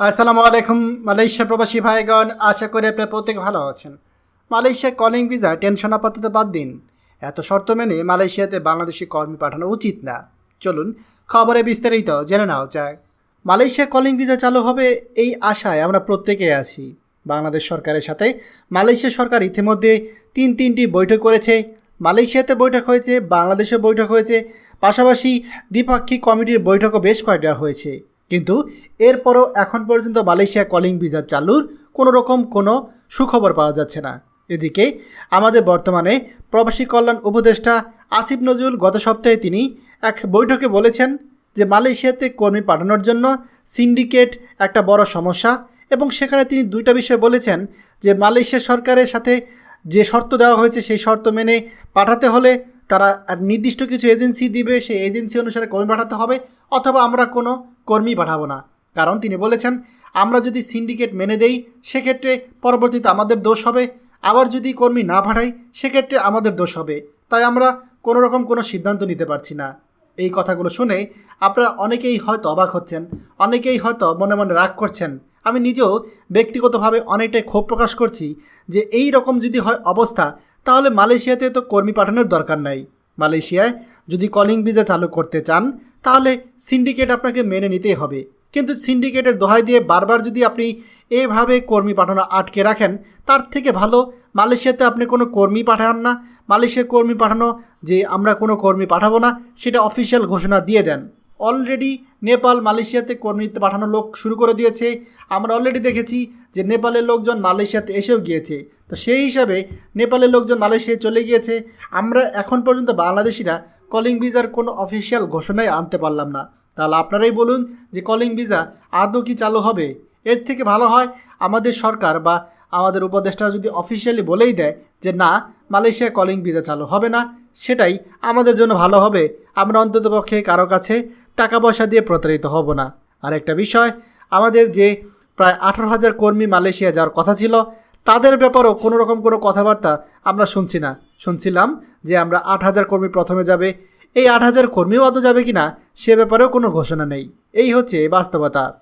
আসসালামু আলাইকুম, মালয়েশিয়া প্রবাসী ভাইগণ, আশা করি আপনারা প্রত্যেকে ভালো আছেন। মালয়েশিয়া কলিং ভিসা টেনশন আপাতত বাদ দিন। এত শর্ত মেনে মালয়েশিয়াতে বাংলাদেশি কর্মী পাঠানো উচিত না। চলুন খবরে বিস্তারিত জেনে নেওয়া যাক। মালয়েশিয়া কলিং ভিসা চালু হবে এই আশায় আমরা প্রত্যেকে আছি। বাংলাদেশ সরকারের সাথে মালয়েশিয়া সরকার ইতিমধ্যে তিন তিনটি বৈঠক করেছে। মালয়েশিয়াতে বৈঠক হয়েছে বাংলাদেশে বৈঠক হয়েছে। পাশাপাশি দ্বিপাক্ষিক কমিটির বৈঠকও বেশ কয়েকটা হয়েছে। কিন্তু এরপরও এখন পর্যন্ত মালয়েশিয়া কলিং ভিসা চালুর কোনো রকম কোনো সুখবর পাওয়া যাচ্ছে না। এদিকে আমাদের বর্তমানে প্রবাসী কল্যাণ উপদেষ্টা আসিফ নজরুল গত সপ্তাহে তিনি এক বৈঠকে বলেছেন যে মালয়েশিয়াতে কর্মী পাঠানোর জন্য সিন্ডিকেট একটা বড় সমস্যা এবং সেখানে তিনি দুইটা বিষয় বলেছেন যে মালয়েশিয়া সরকারের সাথে যে শর্ত দেওয়া হয়েছে সেই শর্ত মেনে পাঠাতে হলে তারা নির্দিষ্ট কিছু এজেন্সি দিবে, সেই এজেন্সি অনুসারে কর্মী পাঠাতে হবে, অথবা আমরা কোনো কর্মী পাঠাবো না। কারণ তিনি বলেছেন, আমরা যদি সিন্ডিকেট মেনে দেই, সেক্ষেত্রে পরবর্তীতে আমাদের দোষ হবে। আবার যদি কর্মী না পাঠাই, সেক্ষেত্রে আমাদের দোষ হবে। তাই আমরা কোনো রকম কোনো সিদ্ধান্ত নিতে পারছি না। এই কথাগুলো শুনে আপনারা অনেকেই হয়তো অবাক হচ্ছেন, অনেকেই হয়তো মনে মনে রাগ করছেন। আমি নিজেও ব্যক্তিগতভাবে অনেকটাই ক্ষোভ প্রকাশ করছি যে এই রকম যদি হয় অবস্থা তাহলে মালয়েশিয়াতে তো কর্মী পাঠানোর দরকার নাই। মালয়েশিয়ায় যদি কলিং ভিসা চালু করতে চান, তাহলে সিন্ডিকেট আপনাকে মেনে নিতেই হবে। কিন্তু সিন্ডিকেটের দোহাই দিয়ে বারবার যদি আপনি এভাবে কর্মী পাঠানো আটকে রাখেন, তার থেকে ভালো মালয়েশিয়াতে আপনি কোনো কর্মী পাঠান না। মালয়েশিয়ার কর্মী পাঠানো যে আমরা কোনো কর্মী পাঠাবো না, সেটা অফিসিয়াল ঘোষণা দিয়ে দেন। অলরেডি নেপাল মালয়েশিয়াতে কর্মী পাঠানো লোক শুরু করে দিয়েছে। আমরা অলরেডি দেখেছি যে নেপালের লোকজন মালয়েশিয়াতে এসেও গিয়েছে। তো সেই হিসাবে নেপালের লোকজন মালয়েশিয়ায় চলে গিয়েছে। আমরা এখন পর্যন্ত বাংলাদেশিরা কলিং ভিসার কোনো অফিসিয়াল ঘোষণায় আনতে পারলাম না। তাহলে আপনারাই বলুন যে কলিং ভিসা আদৌ কি চালু হবে? এর থেকে ভালো হয় আমাদের সরকার বা আমাদের উপদেষ্টারা যদি অফিসিয়ালি বলেই দেয় যে না মালয়েশিয়ায় কলিং ভিসা চালু হবে না, সেটাই আমাদের জন্য ভালো হবে। আমরা অন্ততপক্ষে কারও কাছে টাকা পয়সা দিয়ে প্রতারিত হব না। আর একটা বিষয়, আমাদের যে প্রায় আঠারো হাজার কর্মী মালয়েশিয়া যাওয়ার কথা ছিল, তাদের ব্যাপারেও কোনো রকম কোনো কথাবার্তা আমরা শুনছি না। শুনছিলাম যে আমরা আট হাজার কর্মী প্রথমে যাবে। এই আট হাজার কর্মীও অত যাবে কি না সে ব্যাপারেও কোনো ঘোষণা নেই। এই হচ্ছে বাস্তবতা।